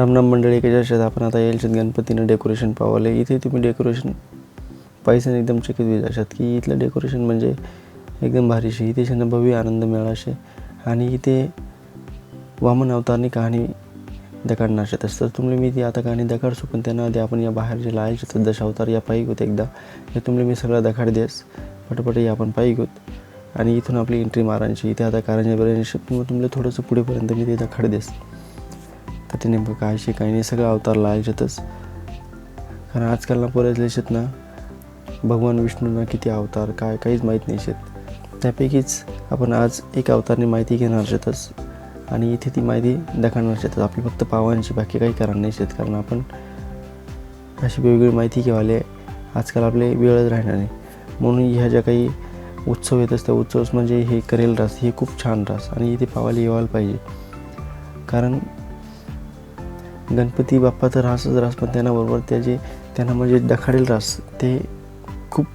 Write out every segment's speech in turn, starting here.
रामनाम मंडळी शेत आपण आता येईल गणपतीनं डेकोरेशन पावले इथे तुम्ही डेकोरेशन पाहिजे एकदम चकित होईल अशात की इथलं डेकोरेशन म्हणजे एकदम भारीशी इथे शे भव्य आनंद मिळाशे आणि इथे वामन अवतारनी कहाणी दकाडणार शे तसं तर तुम्ही मी ती आता कहाणी दकाडसू पण त्यांना आधी आपण या बाहेर जे लायचे तर दशावतार या पायी होत एकदा हे तुम्ही मी सगळं दखाड देस पटपट या आपण पायी होत. आणि इथून आपली एंट्री मारायची इथे आता कारंजा बिरांजी मग तुम्हाला थोडंसं पुढेपर्यंत मी ते दखाड देस. तर ते नेमकं काय शे काही नाही सगळं अवतार आयुष्यातच कारण आजकाल ना पोऱ्याच लेशात ना भगवान विष्णूंना किती अवतार काय काहीच माहीत नाही शेत. त्यापैकीच आपण आज एक अवतारने माहिती घेणार शेतच आणि इथे ती माहिती दाखवणार शेतच आपली फक्त पावांची बाकी काही करणार नाही शेत कारण आपण अशी वेगवेगळी माहिती घेवाले आजकाल आपले वेळच राहणार नाही. म्हणून ह्या ज्या काही उत्सव येत असतात उत्सव म्हणजे हे करेल रास हे खूप छान रास. आणि इथे पावायला येवायला पाहिजे. कारण गणपती बाप्पा तर रासच रास पण त्यांना बरोबर त्याचे त्यांना म्हणजे दखाडेल रास ते खूप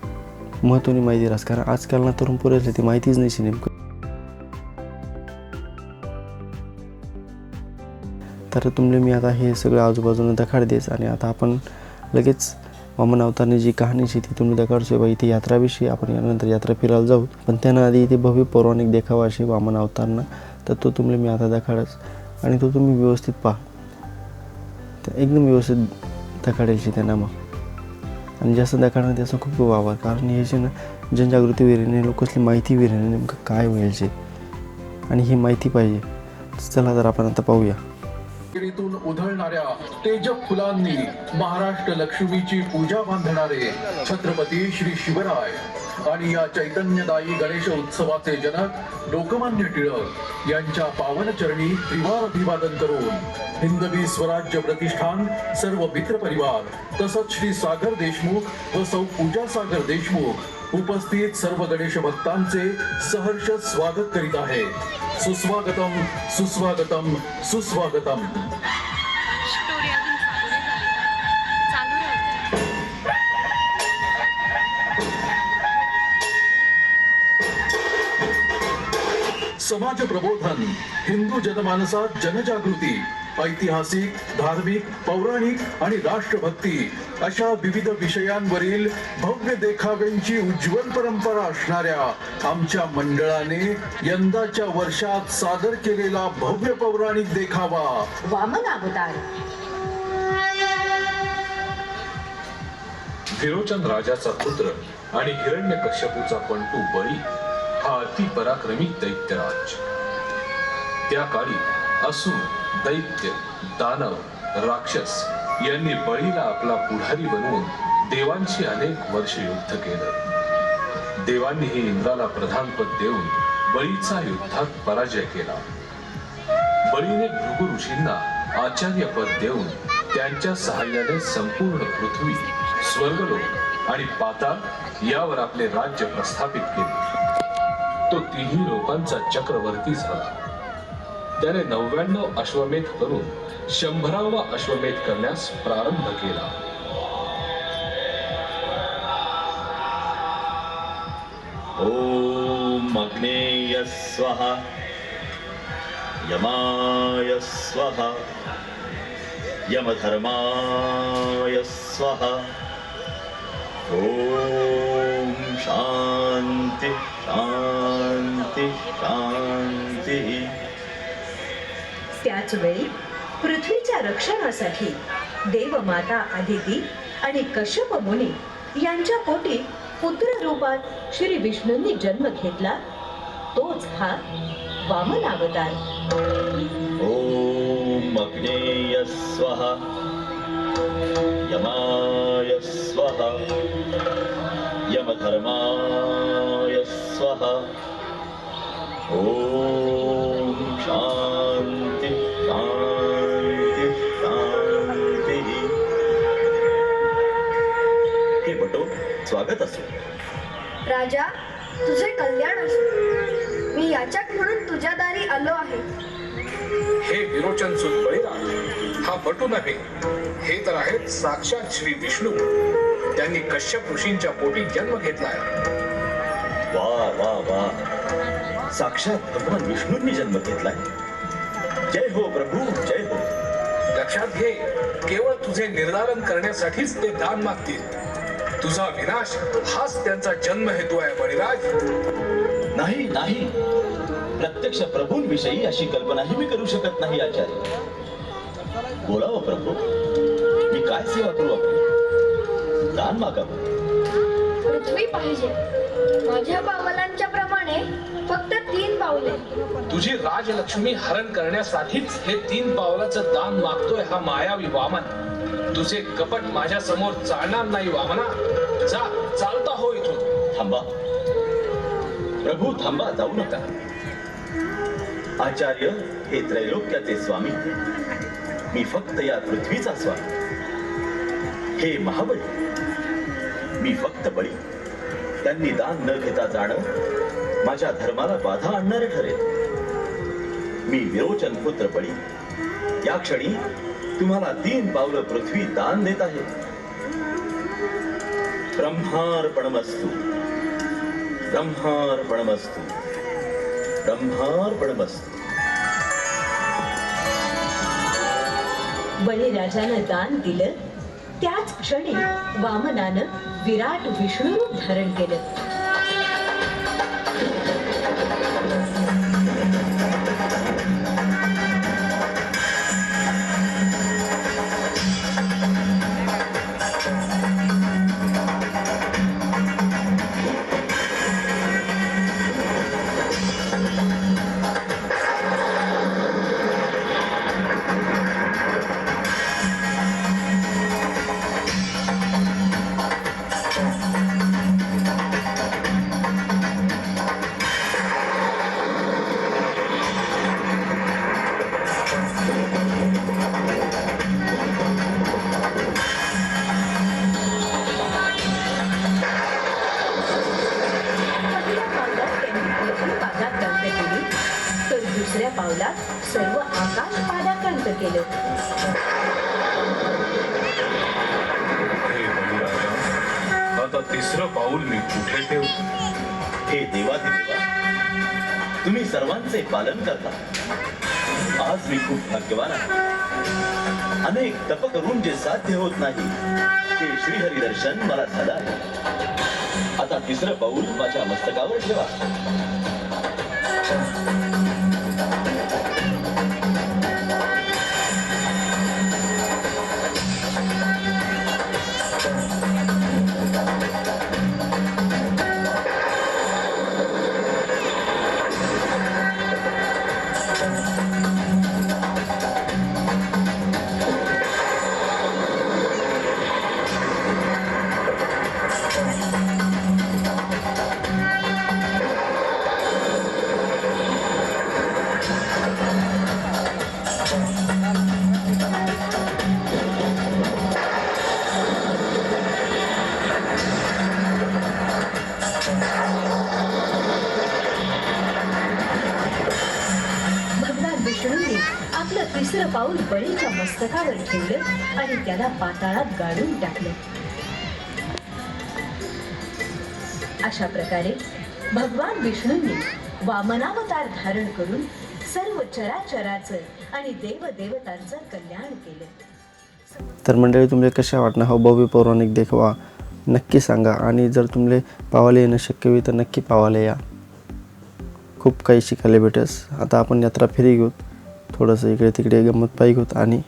महत्त्वाची माहिती रास कारण आजकाल ना तरुण पोरं ती माहितीच नाही नेमकं तर तुमले मी आता हे सगळं आजूबाजूने दखाड देस आणि आता आपण लगेच वामन अवतारने जी कहाणी ती तुम्ही दखाडसो बा इथे यात्राविषयी आपण यानंतर यात्रा फिरायला जाऊ. पण त्यांना आधी इथे भव्य पौराणिक देखावा असे वामन अवतारना तर तो तुमले मी आता दखाडच आणि तो तुम्ही व्यवस्थित पहा. तर एकदम व्यवस्थित दखाडायची त्यांना मग. आणि जास्त दाखवणं त्याचा खूप वावर. कारण हे जे ना जनजागृती विहिरीने लोकसली माहिती विहिरीने नेमकं काय व्हायचे? आणि ही माहिती पाहिजे. चला तर आपण आता पाहूया. उधळणाऱ्या तेजक फुलांनी महाराष्ट्र लक्ष्मीची पूजा बांधणारे छत्रपती श्री शिवराय. आणि या चैतन्यदायी गणेश उत्सवाचे जनक लोकमान्य टिळक यांच्या पावन चरणी त्रिवार अभिवादन करून हिंदवी स्वराज्य प्रतिष्ठान सर्व मित्र परिवार तसंच श्री सागर देशमुख व सौ पूजा सागर देशमुख उपस्थित सर्व गणेश भक्तांचे सहर्ष स्वागत करीत आहे. सुस्वागतम सुस्वागतम सुस्वागतम. समाज प्रबोधन हिंदू जनमानसात जनजागृती ऐतिहासिक धार्मिक पौराणिक आणि राष्ट्रभक्ती अशा विविध विषयांवरील भव्य देखाव्यांची उज्ज्वल परंपरा असणाऱ्या आमच्या मंडळाने यंदाच्या वर्षात सादर केलेला भव्य पौराणिक देखावा. वामन अवतार. विरोचन राजाचा पुत्र आणि हिरण्य कश्यपूचा पंटू बळी हा अति पराक्रमी दैत्यराज। त्या काळी असुर दैत्य दानव राक्षस यांनी बळीला आपला पुढारी बनवून देवांशी अनेक वर्ष युद्ध केलं. देवांनीही इंद्राला प्रधानपद देऊन बळीचा युद्धात पराजय केला. बळीने भृगु ऋषींना आचार्य पद देऊन त्यांच्या सहाय्याने संपूर्ण पृथ्वी स्वर्गलोक आणि पाताळ यावर आपले राज्य प्रस्थापित केले. तो तिन्ही लोकांचा चक्रवर्ती झाला. त्याने नव्याण्णव अश्वमेध करून शंभरावा अश्वमेध करण्यास प्रारंभ केला. ओम अग्नेय स्वाहा यमाय स्वाहा यमधर्माय स्वाहा। ओम शांती। शान्ति शान्तिः त्याच वेळी पृथ्वीच्या रक्षणासाठी देवमाता आदिती आणि कश्यप मुनी यांच्या पोटी पुत्र रूपात श्री विष्णूंनी जन्म घेतला. तोच हा वामन अवतार ॐ अग्नेय स्वाहा. यमाय स्वाहा. यमधर्माय स्वाहा। ॐ शान्ति शान्ति शान्तिः। हे बटो स्वागत असो। राजा तुझे कल्याण असो। मी याचक म्हणून तुझ्या दारी आलो आहे. हे विरोचन सुत बळीराज हा बटू नव्हे हे तर आहेत साक्षात श्री विष्णू. त्यांनी कश्यप ऋषींच्या पोटी जन्म घेतलाय वा वा वा. साक्षात भगवान विष्णूंनी जन्म घेतलाय. जय हो प्रभू जय हो. लक्षात घे केवळ तुझे निर्धारण करण्यासाठीच ते दान मागतील. तुझा विनाश हाच त्यांचा जन्म हेतू आहे बळीराज. नाही नाही. प्रत्यक्ष प्रभूंविषयी अशी कल्पनाही मी करू शकत नाही आचार्य. बोलावं प्रभू. मी काय सेवा करू आपण? दान मागावं. पृथ्वी पाहिजे. माझ्या पावलांच्या प्रमाणे फक्त तीन पावले तुझी राजलक्ष्मी हरण करण्यासाठीच हे तीन पावलाचं दान मागतोय हा मायावी वामन. तुझे कपट माझ्यासमोर चालणार नाही वामना. जा चालता हो इथून. थांबा. प्रभू थांबा जाऊ नका. आचार्य हे त्रैलोक्याचे स्वामी. मी फक्त या पृथ्वीचा स्वामी. हे महाबली मी फक्त बळी. त्यांनी दान न घेता जाणं माझ्या धर्माला बाधा आणणारे ठरेल. मी विरोचन पुत्र बळी. या क्षणी तुम्हाला तीन पावलं पृथ्वी दान देत आहे. ब्रह्मार्पणमस्तु. ब्रह्मार्पणमस्तु. ब्रह्मार्पणमस्तु. बळीराजानं दान दिलं. त्याच क्षणी वामनानं विराट विष्णू रूप धारण केलं. दुसऱ्या पावलात सर्व आकाश पादाक्रांत केलं. आता तिसरं पाऊल मी कुठे ठेवू? हे देवादिदेवा तुम्ही सर्वांचे पालन करता. आज मी खूप भाग्यवान आहे. अनेक तप करून जे साध्य होत नाही ते श्रीहरी दर्शन मला झालं आहे. आता तिसरं पाऊल माझ्या मस्तकावर ठेवा. आपलं पाऊल बळीच्या मस्तकावर ठेवलं आणि त्याला पाताळात गाडून टाकलं. अशा प्रकारे भगवान विष्णूंनी वामनावतार धारण करून सर्व चराचराचं आणि देवदेवतांचं कल्याण केलं. तर मंडळी तुमले कशा वाटणार? हा भव्य पौराणिक देखवा. नक्की सांगा. आणि जर तुमले पावाले येणं शक्य होईल तर नक्की पावाले या. खूप काही शिकायला भेटस. आता आपण यात्रा फेरी घेऊ. थोडंसं इकडे तिकडे गंमत पायी होत आणि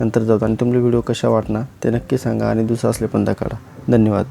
नंतर जाऊ आणि तुम्हाला व्हिडिओ कशा वाटणार ते नक्की सांगा आणि दुसरा असले पण काढा धन्यवाद.